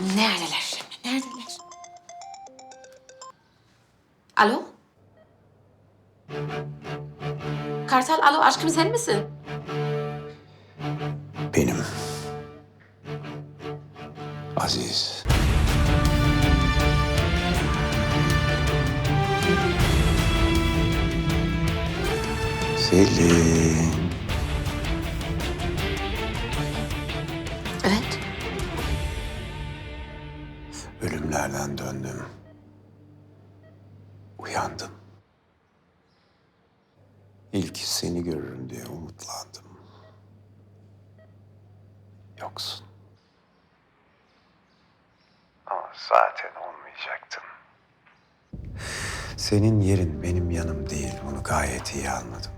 Neredeler? Neredeler? Alo? Kartal alo aşkım sen misin? Benim. Aziz. Selin. Ölümlerden döndüm. Uyandım. İlk seni görürüm diye umutlandım. Yoksun. Ama zaten olmayacaktın. Senin yerin benim yanım değil. Bunu gayet iyi anladım.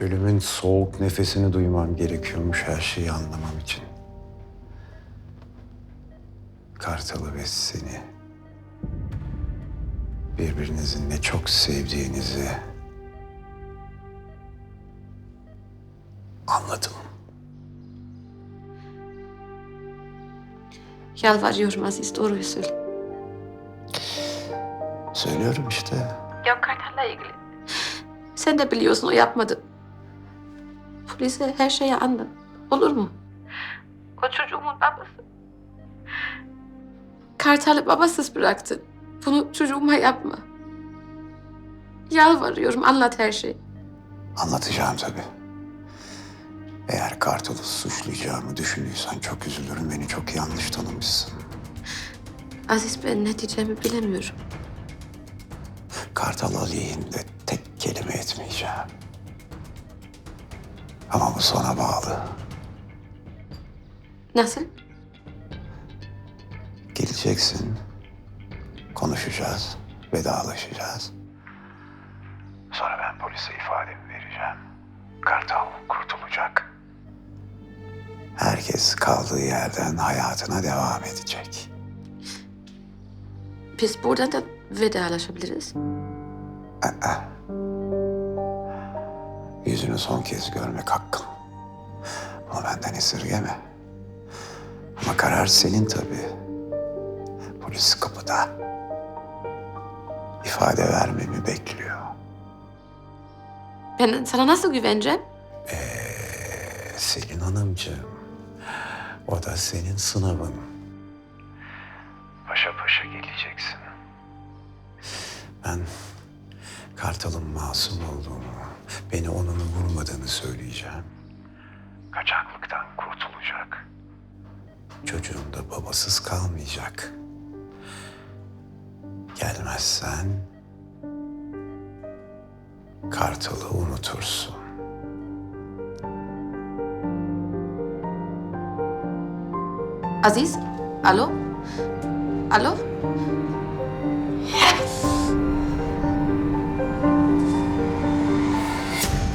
Ölümün soğuk nefesini duymam gerekiyormuş her şeyi anlamam için. Kartalı ve seni birbirinizin ne çok sevdiğinizi anladım. Yalvarıyorum Aziz doğruyu söyle. Söylüyorum işte. Yok Kartal'la ilgili. Sen de biliyorsun o yapmadı. Polise her şeyi anlat. Olur mu? O çocuğumun babası. Kartal'ı babasız bıraktın. Bunu çocuğuma yapma. Yalvarıyorum anlat her şeyi. Anlatacağım tabii. Eğer Kartal'ı suçlayacağımı düşünüyorsan çok üzülürüm. Beni çok yanlış tanımışsın. Aziz ben ne diyeceğimi bilemiyorum. Kartal aleyhinde tek kelime etmeyeceğim. Ama bu sona bağlı. Nasıl? Geleceksin. Konuşacağız. Vedalaşacağız. Sonra ben polise ifademi vereceğim. Kartal kurtulacak. Herkes kaldığı yerden hayatına devam edecek. Biz buradan da vedalaşabiliriz. Yüzünü son kez görmek hakkım. Bunu benden esirgeme. Ama karar senin tabii. Polis kapıda. İfade vermemi bekliyor. Ben sana nasıl güveneceğim? Ee, Selin Hanımcığım, o da senin sınavın. Paşa paşa geleceksin. Ben Kartal'ın masum olduğunu, beni onun vurmadığını söyleyeceğim. Kaçaklıktan kurtulacak. Çocuğun da babasız kalmayacak. Gelmezsen Kartal'ı unutursun. Aziz? Alo? Alo?